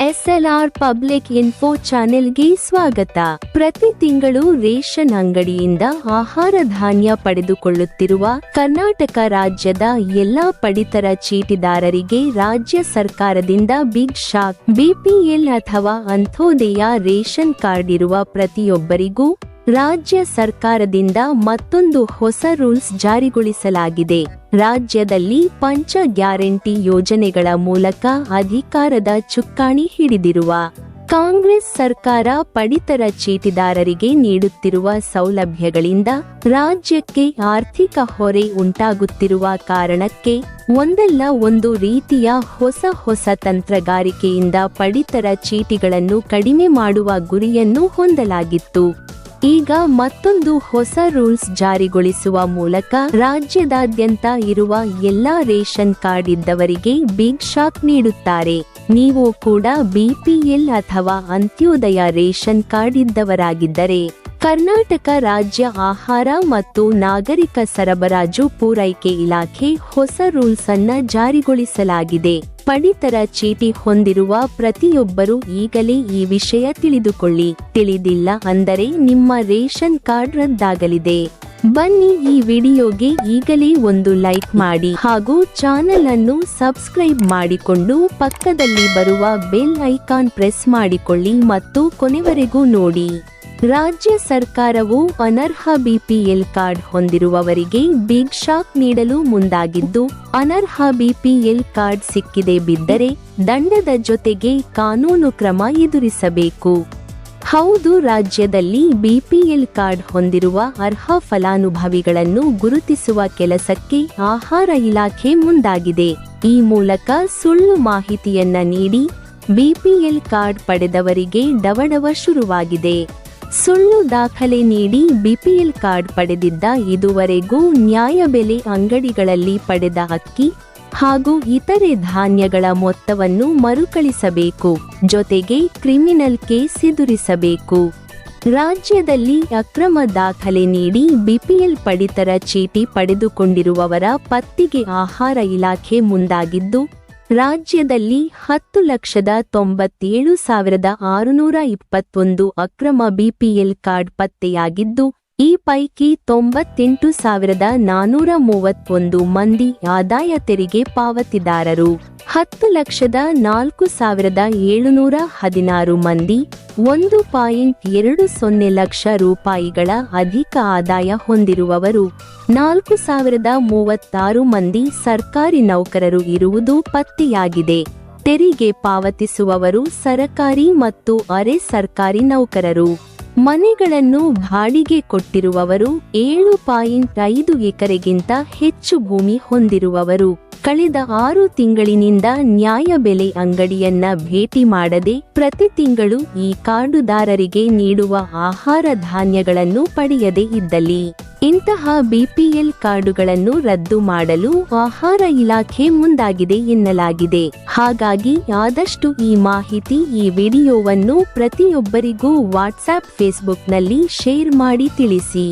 SLR public info ಚಾನೆಲ್ಗೆ ಸ್ವಾಗತ. ಪ್ರತಿ ತಿಂಗಳು ರೇಷನ್ ಅಂಗಡಿಯಿಂದ ಆಹಾರ ಧಾನ್ಯ ಪಡೆದುಕೊಳ್ಳುತ್ತಿರುವ ಕರ್ನಾಟಕ ರಾಜ್ಯದ ಎಲ್ಲಾ ಪಡಿತರ ಚೀಟಿದಾರರಿಗೆ ರಾಜ್ಯ ಸರ್ಕಾರದಿಂದ ಬಿಗ್ ಶಾಕ್, ಬಿಪಿಎಲ್ ಅಥವಾ ಅಂತ್ಯೋದಯ ರೇಷನ್ ಕಾರ್ಡ್ ಇರುವ ಪ್ರತಿಯೊಬ್ಬರಿಗೂ ರಾಜ್ಯ ಸರ್ಕಾರದಿಂದ ಮತ್ತೊಂದು ಹೊಸ ರೂಲ್ಸ್ ಜಾರಿಗೊಳಿಸಲಾಗಿದೆ. ರಾಜ್ಯದಲ್ಲಿ ಪಂಚ ಗ್ಯಾರಂಟಿ ಯೋಜನೆಗಳ ಮೂಲಕ ಅಧಿಕಾರದ ಚುಕ್ಕಾಣಿ ಹಿಡಿದಿರುವ ಕಾಂಗ್ರೆಸ್ ಸರ್ಕಾರ ಪಡಿತರ ಚೀಟಿದಾರರಿಗೆ ನೀಡುತ್ತಿರುವ ಸೌಲಭ್ಯಗಳಿಂದ ರಾಜ್ಯಕ್ಕೆ ಆರ್ಥಿಕ ಹೊರೆ ಉಂಟಾಗುತ್ತಿರುವ ಕಾರಣಕ್ಕೆ ಒಂದಲ್ಲ ಒಂದು ರೀತಿಯ ಹೊಸ ಹೊಸ ತಂತ್ರಗಾರಿಕೆಯಿಂದ ಪಡಿತರ ಚೀಟಿಗಳನ್ನು ಕಡಿಮೆ ಮಾಡುವ ಗುರಿಯನ್ನು ಹೊಂದಲಾಗಿತ್ತು. ಈಗ ಮತ್ತೊಂದು ಹೊಸ ರೂಲ್ಸ್ ಜಾರಿಗೊಳಿಸುವ ಮೂಲಕ ರಾಜ್ಯದಾದ್ಯಂತ ಇರುವ ಎಲ್ಲಾ ರೇಷನ್ ಕಾರ್ಡ್ ಇದ್ದವರಿಗೆ ಬಿಗ್ ಶಾಕ್ ನೀಡುತ್ತಾರೆ. ನೀವು ಕೂಡ ಬಿಪಿಎಲ್ ಅಥವಾ ಅಂತ್ಯೋದಯ ರೇಷನ್ ಕಾರ್ಡ್ ಇದ್ದವರಾಗಿದ್ದರೆ ಕರ್ನಾಟಕ ರಾಜ್ಯ ಆಹಾರ ಮತ್ತು ನಾಗರಿಕ ಸರಬರಾಜು ಪೂರೈಕೆ ಇಲಾಖೆ ಹೊಸ ರೂಲ್ಸ್ ಅನ್ನ ಜಾರಿಗೊಳಿಸಲಾಗಿದೆ. ಪಡಿತರ ಚೀಟಿ ಹೊಂದಿರುವ ಪ್ರತಿಯೊಬ್ಬರೂ ಈಗಲೇ ಈ ವಿಷಯ ತಿಳಿದುಕೊಳ್ಳಿ. ತಿಳಿದಿಲ್ಲ ಅಂದರೆ ನಿಮ್ಮ ರೇಷನ್ ಕಾರ್ಡ್ ರದ್ದಾಗಲಿದೆ. ಬನ್ನಿ ಈ ವಿಡಿಯೋಗೆ ಈಗಲೇ ಒಂದು ಲೈಕ್ ಮಾಡಿ ಹಾಗೂ ಚಾನೆಲ್ ಅನ್ನು ಸಬ್ಸ್ಕ್ರೈಬ್ ಮಾಡಿಕೊಂಡು ಪಕ್ಕದಲ್ಲಿ ಬರುವ ಬೆಲ್ ಐಕಾನ್ ಪ್ರೆಸ್ ಮಾಡಿಕೊಳ್ಳಿ ಮತ್ತು ಕೊನೆವರೆಗೂ ನೋಡಿ. ರಾಜ್ಯ ಸರ್ಕಾರವು ಅನರ್ಹ ಬಿಪಿಎಲ್ ಕಾರ್ಡ್ ಹೊಂದಿರುವವರಿಗೆ ಬಿಗ್ ಶಾಕ್ ನೀಡಲು ಮುಂದಾಗಿದ್ದು, ಅನರ್ಹ ಬಿಪಿಎಲ್ ಕಾರ್ಡ್ ಸಿಕ್ಕಿದೆ ಬಿದ್ದರೆ ದಂಡದ ಜೊತೆಗೆ ಕಾನೂನು ಕ್ರಮ ಎದುರಿಸಬೇಕು. ಹೌದು, ರಾಜ್ಯದಲ್ಲಿ ಬಿಪಿಎಲ್ ಕಾರ್ಡ್ ಹೊಂದಿರುವ ಅರ್ಹ ಫಲಾನುಭವಿಗಳನ್ನು ಗುರುತಿಸುವ ಕೆಲಸಕ್ಕೆ ಆಹಾರ ಇಲಾಖೆ ಮುಂದಾಗಿದೆ. ಈ ಮೂಲಕ ಸುಳ್ಳು ಮಾಹಿತಿಯನ್ನ ನೀಡಿ ಬಿಪಿಎಲ್ ಕಾರ್ಡ್ ಪಡೆದವರಿಗೆ ಡವಡವ ಶುರುವಾಗಿದೆ. ಸುಳ್ಳು ದಾಖಲೆ ನೀಡಿ ಬಿಪಿಎಲ್ ಕಾರ್ಡ್ ಪಡೆದಿದ್ದ ಇದುವರೆಗೂ ನ್ಯಾಯಬೆಲೆ ಅಂಗಡಿಗಳಲ್ಲಿ ಪಡೆದ ಅಕ್ಕಿ ಹಾಗೂ ಇತರೆ ಧಾನ್ಯಗಳ ಮೊತ್ತವನ್ನು ಮರುಕಳಿಸಬೇಕು. ಜೊತೆಗೆ ಕ್ರಿಮಿನಲ್ ಕೇಸ್ ಎದುರಿಸಬೇಕು. ರಾಜ್ಯದಲ್ಲಿ ಅಕ್ರಮ ದಾಖಲೆ ನೀಡಿ ಬಿಪಿಎಲ್ ಪಡಿತರ ಚೀಟಿ ಪಡೆದುಕೊಂಡಿರುವವರ ಪತ್ತಿಗೆ ಆಹಾರ ಇಲಾಖೆ ಮುಂದಾಗಿದ್ದು ರಾಜ್ಯದಲ್ಲಿ ಹತ್ತು ಲಕ್ಷದ ತೊಂಬತ್ತೇಳು ಸಾವಿರದ ಆರುನೂರ ಇಪ್ಪತ್ತೊಂದು ಅಕ್ರಮ ಬಿಪಿಎಲ್ ಕಾರ್ಡ್ ಪತ್ತೆಯಾಗಿದ್ದು ಈ ಪೈಕಿ ತೊಂಬತ್ತೆಂಟು ಸಾವಿರದ ನಾನೂರ ಮೂವತ್ತೊಂದು ಮಂದಿ ಆದಾಯ ತೆರಿಗೆ ಪಾವತಿದಾರರು. ಹತ್ತು ಲಕ್ಷದ ನಾಲ್ಕು ಸಾವಿರದ ಏಳುನೂರ ಹದಿನಾರು ಮಂದಿ ಒಂದು ಪಾಯಿಂಟ್ ಎರಡು ಸೊನ್ನೆ ಲಕ್ಷ ರೂಪಾಯಿಗಳ ಅಧಿಕ ಆದಾಯ ಹೊಂದಿರುವವರು. ನಾಲ್ಕು ಸಾವಿರದ ಮೂವತ್ತಾರು ಮಂದಿ ಸರ್ಕಾರಿ ನೌಕರರು ಇರುವುದು ಪತ್ತೆಯಾಗಿದೆ. ತೆರಿಗೆ ಪಾವತಿಸುವವರು ಸರಕಾರಿ ಮತ್ತು ಅರೆ ಸರ್ಕಾರಿ ನೌಕರರು. ಮನೆಗಳನ್ನು ಬಾಡಿಗೆ ಕೊಟ್ಟಿರುವವರು ಏಳು ಪಾಯಿಂಟ್ ಐದು ಎಕರೆಗಿಂತ ಹೆಚ್ಚು ಭೂಮಿ ಹೊಂದಿರುವವರು. ಕಳೆದ ಆರು ತಿಂಗಳಿನಿಂದ ನ್ಯಾಯಬೆಲೆ ಅಂಗಡಿಯನ್ನ ಭೇಟಿ ಮಾಡದೆ ಪ್ರತಿ ತಿಂಗಳು ಈ ಕಾರ್ಡುದಾರರಿಗೆ ನೀಡುವ ಆಹಾರ ಧಾನ್ಯಗಳನ್ನು ಪಡೆಯದೇ ಇದ್ದಲ್ಲಿ. ಇಂತಹ ಬಿಪಿಎಲ್ ಕಾರ್ಡುಗಳನ್ನು ರದ್ದು ಮಾಡಲು ಆಹಾರ ಇಲಾಖೆ ಮುಂದಾಗಿದೆ ಎನ್ನಲಾಗಿದೆ. ಹಾಗಾಗಿ ಆದಷ್ಟು ಈ ಮಾಹಿತಿ ಈ ವಿಡಿಯೋವನ್ನು ಪ್ರತಿಯೊಬ್ಬರಿಗೂ ವಾಟ್ಸ್ಆಪ್ ಫೇಸ್ಬುಕ್ನಲ್ಲಿ ಶೇರ್ ಮಾಡಿ ತಿಳಿಸಿ.